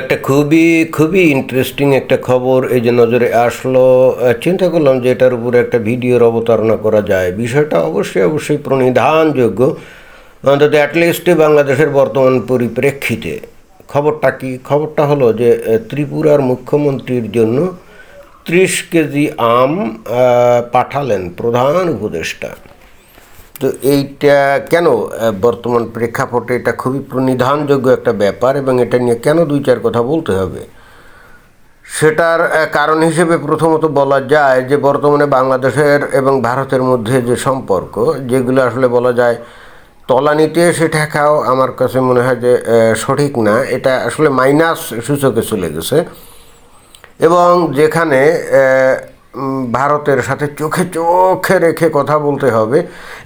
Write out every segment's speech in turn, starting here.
একটা খুবই খুবই ইন্টারেস্টিং একটা খবর এই যে নজরে আসলো। চিন্তা করলাম যে এটার উপরে একটা ভিডিওর অবতারণা করা যায়। বিষয়টা অবশ্যই অবশ্যই প্রণিধানযোগ্য। অন্তত অ্যাটলিস্টে বাংলাদেশের বর্তমান পরিপ্রেক্ষিতে। খবরটা কি? খবরটা হলো যে ত্রিপুরার মুখ্যমন্ত্রীর জন্য ত্রিশ কেজি আম পাঠালেন প্রধান উপদেষ্টা। তো এইটা কেন বর্তমান প্রেক্ষাপটে এটা খুবই প্রণিধানযোগ্য একটা ব্যাপার এবং এটা নিয়ে কেন দুই চার কথা বলতে হবে? সেটার কারণ হিসেবে প্রথমত বলা যায় যে বর্তমানে বাংলাদেশের এবং ভারতের মধ্যে যে সম্পর্ক, যেগুলো আসলে বলা যায় তলানিতে এসে ঠেকাও আমার কাছে মনে হয় যে সঠিক না। এটা আসলে মাইনাস সূচকে চলে গেছে এবং যেখানে ভারতের সাথে চোখে চোখে রেখে কথা বলতে হবে।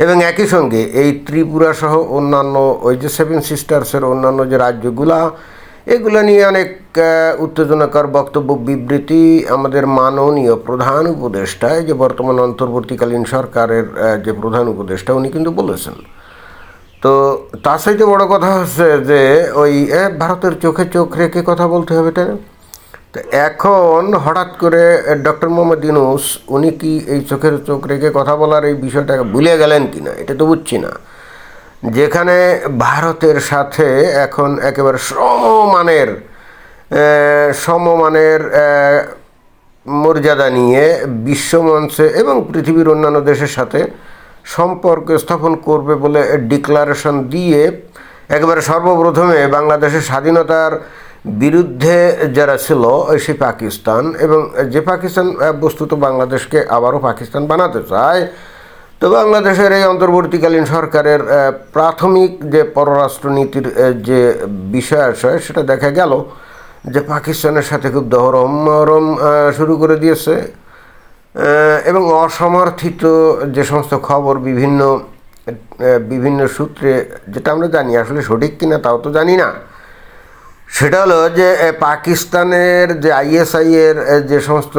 এবং একই সঙ্গে এই ত্রিপুরা সহ অন্যান্য ওই যে সেভেন সিস্টার্সের অন্যান্য যে রাজ্যগুলা, এগুলো নিয়ে অনেক উত্তেজনাকর বক্তব্য, বিবৃতি আমাদের মাননীয় প্রধান উপদেষ্টা, এই যে বর্তমান অন্তর্বর্তীকালীন সরকারের যে প্রধান উপদেষ্টা, উনি কিন্তু বলেছেন। তো তার সাথে বড় কথা হচ্ছে যে ওই ভারতের চোখে চোখ রেখে কথা বলতে হবে, তাই না? তো এখন হঠাৎ করে ডক্টর মোহাম্মদ ইউনুস, উনি কি এই চোখের চোখ রেখে কথা বলার এই বিষয়টাকে ভুলে গেলেন কি না? এটা তো বুঝছি না। যেখানে ভারতের সাথে এখন একেবারে সমমানের সমমানের মর্যাদা নিয়ে বিশ্বমঞ্চে এবং পৃথিবীর অন্যান্য দেশের সাথে সম্পর্ক স্থাপন করবে বলে ডিক্লারেশন দিয়ে একেবারে সর্বপ্রথমে বাংলাদেশের স্বাধীনতার বিরুদ্ধে যারা ছিল সেই পাকিস্তান এবং যে পাকিস্তান বস্তুত বাংলাদেশকে আবারও পাকিস্তান বানাতে চায়, তো বাংলাদেশের এই অন্তর্বর্তীকালীন সরকারের প্রাথমিক যে পররাষ্ট্রনীতির যে বিষয় আশয় সেটা দেখা গেল যে পাকিস্তানের সাথে খুব দহরম, মহরম শুরু করে দিয়েছে। এবং অসমর্থিত যে সমস্ত খবর, বিভিন্ন বিভিন্ন সূত্রে, যেটা আমরা জানি, আসলে সঠিক কিনা, তাও তো জানি না। সেটা হলো যে পাকিস্তানের যে আইএসআই এর যে সমস্ত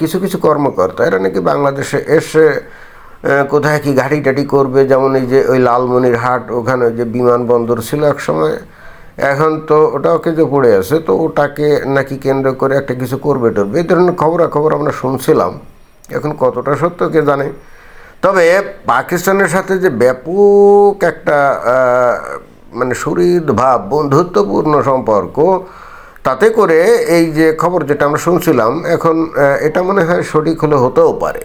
কিছু কিছু কর্মকর্তা, এরা নাকি বাংলাদেশে এসে কোথায় কি ঘাটি টাটি করবে? যেমন এই যে, ওই লালমনির হাট ওখানে যে বিমানবন্দর ছিল এক সময়। এখন তো ওটাও যে পড়ে আছে, তো ওটাকে নাকি কেন্দ্র করে একটা কিছু করবে টরবে, এই ধরনের খবরাখবর আমরা শুনছিলাম। এখন কতটা সত্য কে জানে? তবে পাকিস্তানের সাথে যে ব্যাপক একটা মানে সুহৃদ ভাব, বন্ধুত্বপূর্ণ সম্পর্ক, তাতে করে এই যে খবর যেটা আমরা শুনছিলাম, এখন এটা মনে হয় সঠিক হলে হতেও পারে।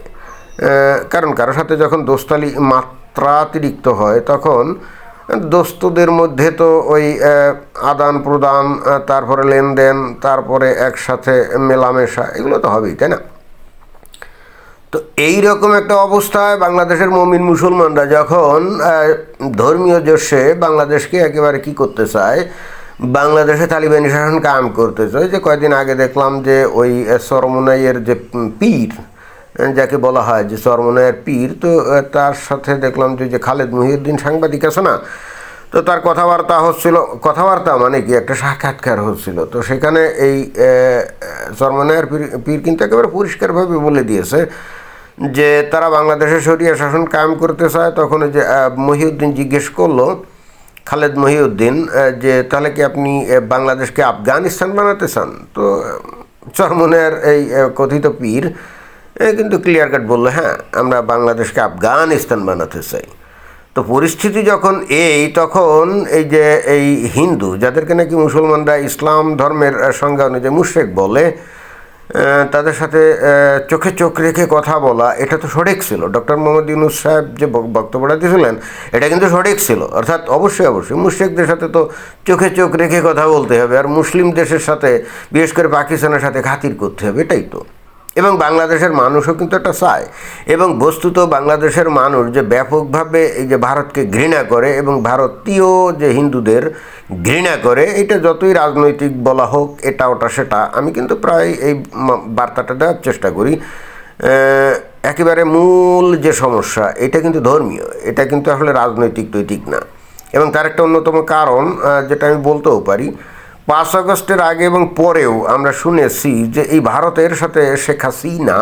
কারণ কারোর সাথে যখন দোস্তালি মাত্রাতিরিক্ত হয়, তখন দোস্তদের মধ্যে তো ওই আদান প্রদান তারপরে লেনদেন, তারপরে একসাথে মেলামেশা, এগুলো তো হবেই, তাই না? তো এই রকম একটা অবস্থায় বাংলাদেশের মমিন মুসলমানরা যখন ধর্মীয় জোশে বাংলাদেশকে একেবারে কি করতে চায়? বাংলাদেশে তালিবানি শাসন কায়েম করতে চায়। যে কয়েকদিন আগে দেখলাম যে ওই সরমনাইয়ের যে পীর যাকে বলা হয় যে সরমনাইয়ের পীর, তো তার সাথে দেখলাম যে যে খালেদ মহিউদ্দিন সাংবাদিক আছে না? তো তার কথাবার্তা হচ্ছিল, কথাবার্তা মানে কি? একটা সাক্ষাৎকার হচ্ছিল। তো সেখানে এই সরমনায়ের পীর পীর কিন্তু একেবারে পরিষ্কারভাবে বলে দিয়েছে যে তারা বাংলাদেশে সরিয়া শাসন কায়েম করতে চায়, তখন যে মহিউদ্দিন জিজ্ঞেস করল, খালেদ মহিউদ্দিন যে তাহলে কি আপনি বাংলাদেশকে আফগানিস্তান বানাতে চান? তো চরমনের এই কথিত পীর কিন্তু ক্লিয়ার কাট বলল হ্যাঁ আমরা বাংলাদেশকে আফগানিস্তান বানাতে চাই। তো পরিস্থিতি যখন এই, তখন এই যে, এই হিন্দু, যাদেরকে নাকি মুসলমানরা ইসলাম ধর্মের সংজ্ঞা অনুযায়ী মুশেক বলে তাদের সাথে চোখে চোখ রেখে কথা বলা, এটা তো সঠিক ছিল। ডক্টর মোহাম্মদ ইউনুস সাহেব যে বক- বক্তব্যটা দিয়েছিলেন, এটা কিন্তু সঠিক ছিল। অর্থাৎ অবশ্যই অবশ্যই, মুশ্রিকদের সাথে তো চোখে চোখ রেখে কথা বলতে হবে, আর মুসলিম দেশের সাথে, বিশেষ করে পাকিস্তানের সাথে খাতির করতে হবে, এটাই তো। এবং বাংলাদেশের মানুষও কিন্তু এটা চায়। এবং বস্তুত বাংলাদেশের মানুষ যে ব্যাপকভাবে এই যে ভারতকে ঘৃণা করে এবং ভারতীয় যে হিন্দুদের ঘৃণা করে, এটা যতই রাজনৈতিক বলা হোক, এটা, ওটা, সেটা, আমি কিন্তু প্রায় এই বার্তাটা দেওয়ার চেষ্টা করি। একেবারে মূল যে সমস্যা, এটা কিন্তু ধর্মীয়, এটা কিন্তু আসলে রাজনৈতিক নৈতিক না। এবং তার একটা অন্যতম কারণ যেটা আমি বলতেও পারি পাঁচ আগস্টের আগে এবং পরেও আমরা শুনেছি যে এই ভারতের সাথে শেখ হাসিনা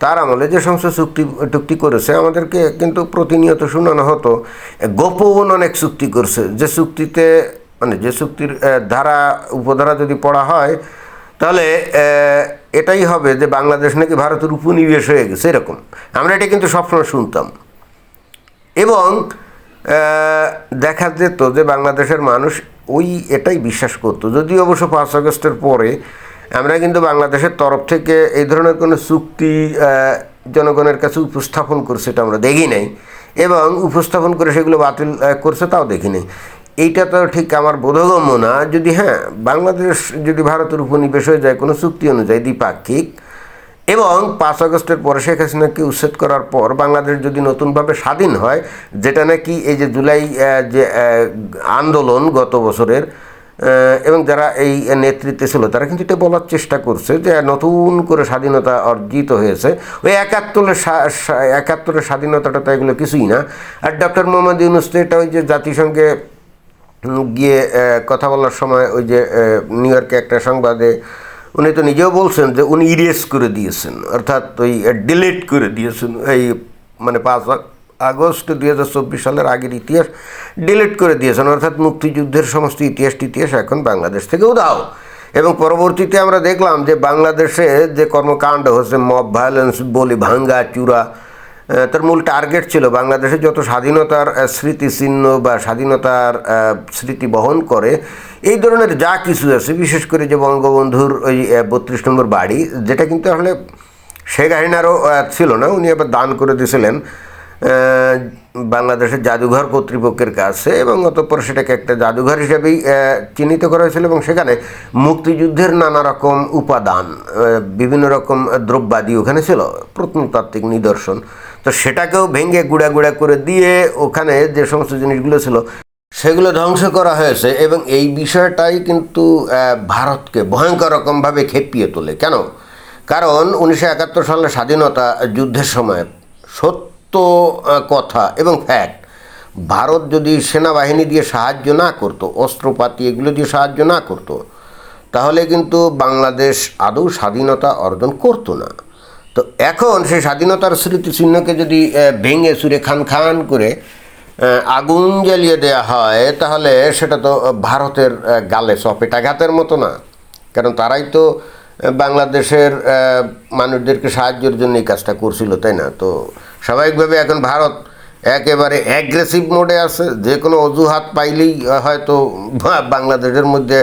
তার আমলে যে সমস্ত চুক্তি, টুক্তি করেছে, আমাদেরকে কিন্তু প্রতিনিয়ত শোনানো হতো গোপন অনেক চুক্তি করছে। যে চুক্তিতে মানে যে চুক্তির ধারা, উপধারা যদি পড়া হয়, তাহলে এটাই হবে যে বাংলাদেশ নাকি ভারতের উপনিবেশ হয়ে গেছে, এরকম। আমরা এটা কিন্তু সবসময় শুনতাম। এবং দেখা যেত যে বাংলাদেশের মানুষ ওই এটাই বিশ্বাস করতো। যদিও অবশ্য পাঁচ আগস্টের পরে আমরা কিন্তু বাংলাদেশের তরফ থেকে এই ধরনের কোনো চুক্তি জনগণের কাছে উপস্থাপন করছে এটা আমরা দেখি নাই এবং উপস্থাপন করে সেগুলো বাতিল করছে তাও দেখি নাই। এইটা তো ঠিক আমার বোধগম্য না। যদি হ্যাঁ বাংলাদেশ যদি ভারতের উপনিবেশ হয়ে যায়, কোনো চুক্তি অনুযায়ী দ্বিপাক্ষিক এবং পাঁচ আগস্টের পরে শেখ হাসিনাকে উচ্ছেদ করার পর বাংলাদেশ যদি নতুনভাবে স্বাধীন হয়, যেটা নাকি এই যে জুলাই যে আন্দোলন গত বছরের এবং যারা এই নেতৃত্বে ছিল, তারা কিন্তু এটা বলার চেষ্টা করছে যে নতুন করে স্বাধীনতা অর্জিত হয়েছে। ওই একাত্তরের একাত্তরের স্বাধীনতাটা তো এগুলো কিছুই না। আর ডক্টর মোহাম্মদ ইউনুস তো এটা ওই যে জাতিসংঘে গিয়ে কথা বলার সময় ওই যে নিউ ইয়র্কে একটা সংবাদে উনি তো নিজেও বলছেন যে উনি ইরেজ করে দিয়েছেন, অর্থাৎ ওই ডিলিট করে দিয়েছেন। এই মানে পাঁচ আগস্ট দুই হাজার চব্বিশ সালের আগের ইতিহাস ডিলিট করে দিয়েছেন, অর্থাৎ মুক্তিযুদ্ধের সমস্ত ইতিহাস টিতিহাস এখন বাংলাদেশ থেকে উদাও এবং পরবর্তীতে আমরা দেখলাম যে বাংলাদেশে যে কর্মকাণ্ড হচ্ছে মব ভায়োলেন্স বলি ভাঙ্গা চূড়া তার মূল টার্গেট ছিল বাংলাদেশে যত স্বাধীনতার স্মৃতিচিহ্ন বা স্বাধীনতার স্মৃতি বহন করে, এই ধরনের যা কিছু আছে, বিশেষ করে যে বঙ্গবন্ধুর ওই বত্রিশ নম্বর বাড়ি, যেটা কিন্তু আসলে শেখ হাসিনারও ছিল না, উনি আবার দান করে দিয়েছিলেন বাংলাদেশের জাদুঘর কর্তৃপক্ষের কাছে এবং অতঃপর সেটাকে একটা জাদুঘর হিসেবেই চিহ্নিত করা হয়েছিল এবং সেখানে মুক্তিযুদ্ধের নানা রকম উপাদান বিভিন্ন রকম দ্রব্যাদি ওখানে ছিল, প্রত্নতাত্ত্বিক নিদর্শন। তো সেটাকেও ভেঙে গুঁড়া গুঁড়া করে দিয়ে ওখানে যে সমস্ত জিনিসগুলো ছিল, সেগুলো ধ্বংস করা হয়েছে এবং এই বিষয়টাই কিন্তু ভারতকে ভয়ঙ্কর রকমভাবে খেপিয়ে তোলে। কেন? কারণ উনিশশো একাত্তর সালের স্বাধীনতা যুদ্ধের সময় সত্য কথা এবং ফ্যাক্ট ভারত যদি সেনাবাহিনী দিয়ে সাহায্য না করতো, অস্ত্রপাতি এগুলো দিয়ে সাহায্য না করতো, তাহলে কিন্তু বাংলাদেশ আদৌ স্বাধীনতা অর্জন করতো না। তো এখন সেই স্বাধীনতার স্মৃতিচিহ্নকে যদি ভেঙে সুরে খান খান করে আগুন জ্বালিয়ে দেওয়া হয়, তাহলে সেটা তো ভারতের গালে সপেটাঘাতের মতো না। কারণ তারাই তো বাংলাদেশের মানুষদেরকে সাহায্যের জন্য এই কাজটা করছিল, তাই না? তো স্বাভাবিকভাবে এখন ভারত একেবারে অ্যাগ্রেসিভ মোডে আছে, যে কোনো অজুহাত পাইলেই হয়তো বাংলাদেশের মধ্যে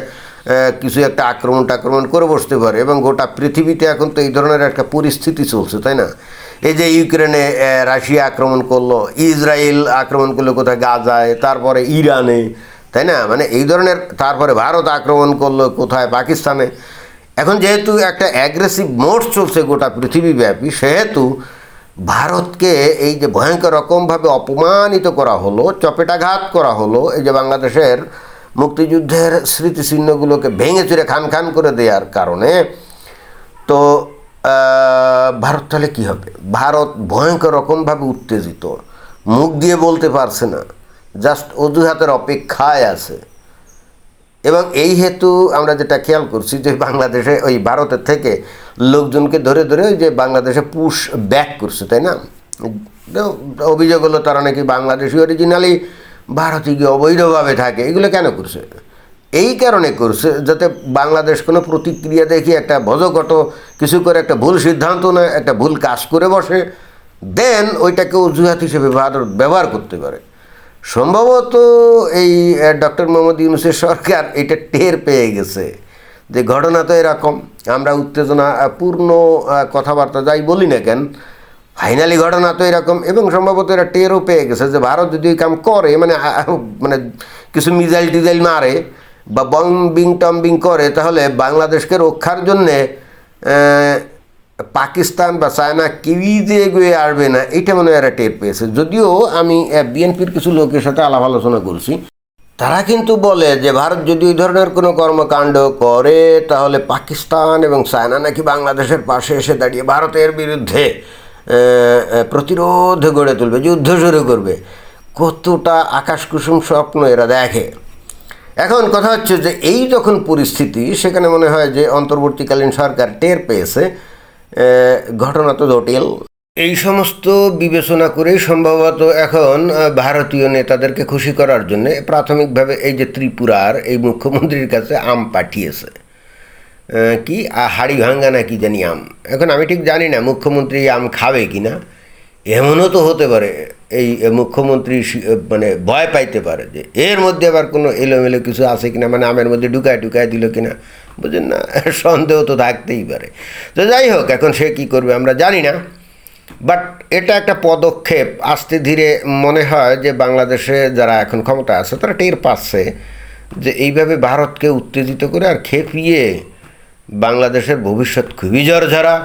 কিছু একটা আক্রমণ টাক্রমণ করে বসতে পারে এবং গোটা পৃথিবীতে এখন তো এই ধরনের একটা পরিস্থিতি চলছে, তাই না? এই যে ইউক্রেনে রাশিয়া আক্রমণ করল, ইসরায়েল আক্রমণ করল কোথায়? গাজায়, তারপরে ইরানে, তাই না? মানে এই ধরনের, তারপরে ভারত আক্রমণ করল কোথায়? পাকিস্তানে। এখন যেহেতু একটা অ্যাগ্রেসিভ মোড চলছে গোটা পৃথিবীব্যাপী, সেহেতু ভারতকে এই যে ভয়ঙ্কর রকমভাবে অপমানিত করা হলো, চপেটাঘাত করা হলো, এই যে বাংলাদেশের মুক্তিযুদ্ধের স্মৃতিচিহ্নগুলোকে ভেঙে চুরে খান খান করে দেওয়ার কারণে তো ভারত তাহলে কী হবে? ভারত ভয়ঙ্কর রকমভাবে উত্তেজিত। মুখ দিয়ে বলতে পারছে না। জাস্ট অজুহাতের অপেক্ষায় আছে। এবং এই হেতু আমরা যেটা খেয়াল করছি যে বাংলাদেশে ওই ভারতের থেকে লোকজনকে ধরে ধরে ওই যে বাংলাদেশে পুশ ব্যাক করছে, তাই না? অভিযোগ হলো তারা নাকি বাংলাদেশি অরিজিনালি ভারতে গিয়ে অবৈধভাবে থাকে। এগুলো কেন করছে? এই কারণে করছে যাতে বাংলাদেশ কোনো প্রতিক্রিয়া দেখি একটা ভজঘট কিছু করে, একটা ভুল সিদ্ধান্ত নেয়, একটা ভুল কাজ করে বসে, দেন ওইটাকে অজুহাত হিসেবে ব্যবহার করতে পারে। সম্ভবত এই ডক্টর মোহাম্মদ ইউনুসের সরকার এটা টের পেয়ে গেছে যে ঘটনা তো এরকম। আমরা উত্তেজনা পূর্ণ কথাবার্তা যাই বলি না কেন ফাইনালি ঘটনা তো এরকম, এবং সম্ভবত এরা টেরও পেয়ে গেছে যে ভারত যদি এই কাম করে মানে মানে কিছু মিজাইল টিজাইল মারে বা বং বম্বিং টম্বিং করে, তাহলে বাংলাদেশকে রক্ষার জন্যে পাকিস্তান বা চায়না কেউই যে এগিয়ে আসবে না, এটা মনে হয় এরা টের পেয়েছে। যদিও আমি বিএনপির কিছু লোকের সাথে আলাপ আলোচনা করছি, তারা কিন্তু বলে যে ভারত যদি ওই ধরনের কোনো কর্মকাণ্ড করে, তাহলে পাকিস্তান এবং চায়না নাকি বাংলাদেশের পাশে এসে দাঁড়িয়ে, ভারতের বিরুদ্ধে প্রতিরোধ গড়ে তুলবে, যুদ্ধ শুরু করবে। কতটা আকাশকুসুম স্বপ্ন এরা দেখে। এখন কথা হচ্ছে যে, এই যখন পরিস্থিতি, সেখানে মনে হয় যে, অন্তর্বর্তীকালীন সরকার টের পেয়েছে। ঘটনা তো জটিল। এই সমস্ত বিবেচনা করে সম্ভবত এখন ভারতীয় নেতাদেরকে খুশি করার জন্য প্রাথমিকভাবে এই যে ত্রিপুরার এই মুখ্যমন্ত্রীর কাছে আম পাঠিয়েছে। কি? হাড়ি ভাঙ্গা না কি জানি আম? এখন আমি ঠিক জানি না, মুখ্যমন্ত্রী আম খাবে কি না এমনও তো হতে পারে, এই মুখ্যমন্ত্রী মানে ভয় পাইতে পারে যে, এর মধ্যে আবার কোনো এলোমেলো কিছু আছে কিনা মানে আমের মধ্যে ঢুকায় ঢুকায় দিল কিনা বুঝলেন না? সন্দেহ তো থাকতেই পারে। তো যাই হোক, এখন সে কী করবে আমরা জানি না। বাট এটা একটা পদক্ষেপ, আস্তে ধীরে মনে হয় যে বাংলাদেশে যারা এখন ক্ষমতা আছে, তারা টের পাচ্ছে যে এইভাবে ভারতকে উত্তেজিত করে আর খেপিয়ে বাংলাদেশের ভবিষ্যৎ খুবই ঝরঝরা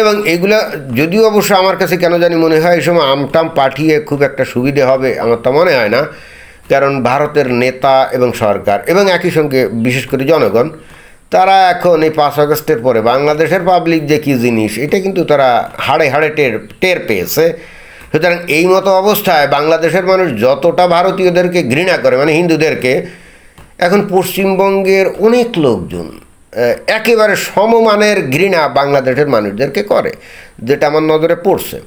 এবং এগুলা যদিও অবশ্য আমার কাছে কেন জানি মনে হয়, এই সময় আমটাম পাঠিয়ে খুব একটা সুবিধে হবে আমার তা মনে হয় না। কারণ ভারতের নেতা এবং সরকার এবং একই সঙ্গে বিশেষ করে জনগণ, তারা এখন এই পাঁচ আগস্টের পরে বাংলাদেশের পাবলিক যে কী জিনিস, এটা কিন্তু তারা হাড়ে হাড়ে টের টের পেয়েছে। সুতরাং এই মতো অবস্থায় বাংলাদেশের মানুষ যতটা ভারতীয়দেরকে ঘৃণা করে মানে হিন্দুদেরকে, এখন পশ্চিমবঙ্গের অনেক লোকজন একেবারে সমমানের ঘৃণা বাংলাদেশের মানুষদেরকে করে, যেটা আমার নজরে পড়ছে।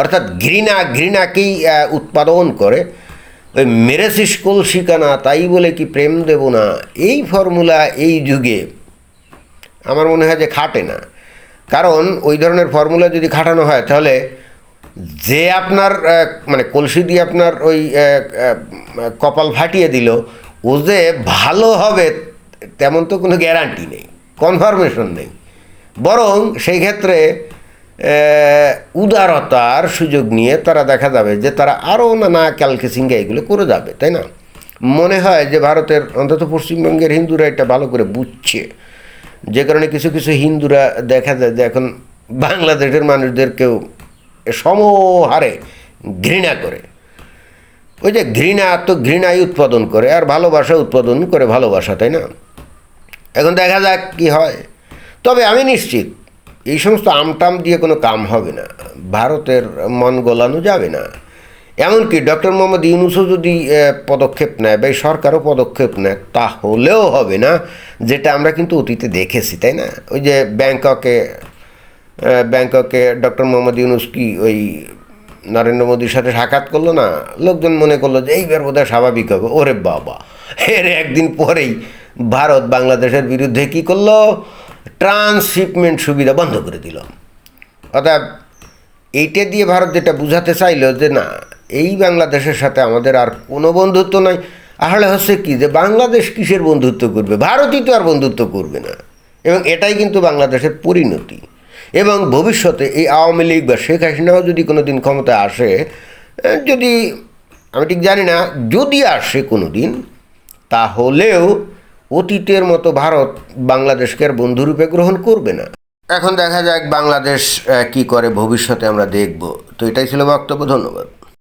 অর্থাৎ ঘৃণা, ঘৃণাকেই উৎপাদন করে। ওই মেরেছিস কলসিকানা তাই বলে কি প্রেম দেব না? এই ফর্মুলা এই যুগে আমার মনে হয় যে খাটে না। কারণ ওই ধরনের ফর্মুলা যদি খাটানো হয়, তাহলে যে আপনার মানে কলসি দিয়ে আপনার ওই কপাল ফাটিয়ে দিল, ও যে ভালো হবে, তেমন তো কোনো গ্যারান্টি নেই। কনফার্মেশন নেই। বরং সেই ক্ষেত্রে উদারতার সুযোগ নিয়ে তারা দেখা যাবে যে তারা আরও নানা ক্যালকেসিঙ্গা এগুলো করে যাবে, তাই না? মনে হয় যে ভারতের অন্তত পশ্চিমবঙ্গের হিন্দুরা এটা ভালো করে বুঝছে। যে কারণে কিছু কিছু হিন্দুরা দেখা যায় যে এখন বাংলাদেশের মানুষদেরকেও সমহারে ঘৃণা করে। ওই যে ঘৃণা তো ঘৃণাই উৎপাদন করে, আর ভালোবাসা উৎপাদন করে ভালোবাসা, তাই না? এখন দেখা যাক কি হয়। তবে আমি নিশ্চিত, এই সমস্ত আমটাম দিয়ে কোনো কাম হবে না। ভারতের মন গোলানো যাবে না। এমনকি ডক্টর মোহাম্মদ ইউনুসও যদি পদক্ষেপ নেয় বা সরকারও পদক্ষেপ নেয়, তাহলেও হবে না, যেটা আমরা কিন্তু অতীতে দেখেছি, তাই না? ওই যে ব্যাংককে ব্যাংককে ডক্টর মোহাম্মদ ইউনুস কি ওই নরেন্দ্র মোদীর সাথে সাক্ষাৎ করল না? লোকজন মনে করল যে এইবার বোধহয় স্বাভাবিক হবে। ওরে বাবা, এর একদিন পরেই ভারত বাংলাদেশের বিরুদ্ধে কি করল? ট্রান্সশিপমেন্ট সুবিধা বন্ধ করে দিল। অর্থাৎ এইটা দিয়ে ভারত যেটা বুঝাতে চাইলো যে না, এই বাংলাদেশের সাথে আমাদের আর কোনো বন্ধুত্ব নাই। আসলে হচ্ছে কি যে বাংলাদেশ কিসের বন্ধুত্ব করবে? ভারতই তো আর বন্ধুত্ব করবে না। এবং এটাই কিন্তু বাংলাদেশের পরিণতি। এবং ভবিষ্যতে এই আওয়ামী লীগ বা শেখ হাসিনাও যদি কোনো দিন ক্ষমতায় আসে যদি, আমি ঠিক জানি না, যদি আসে কোনো দিন তাহলেও অতীতের মতো ভারত বাংলাদেশকে আর বন্ধুরূপে গ্রহণ করবে না। এখন দেখা যাক বাংলাদেশ কি করে ভবিষ্যতে আমরা দেখব। তো এটাই ছিল বক্তব্য, ধন্যবাদ।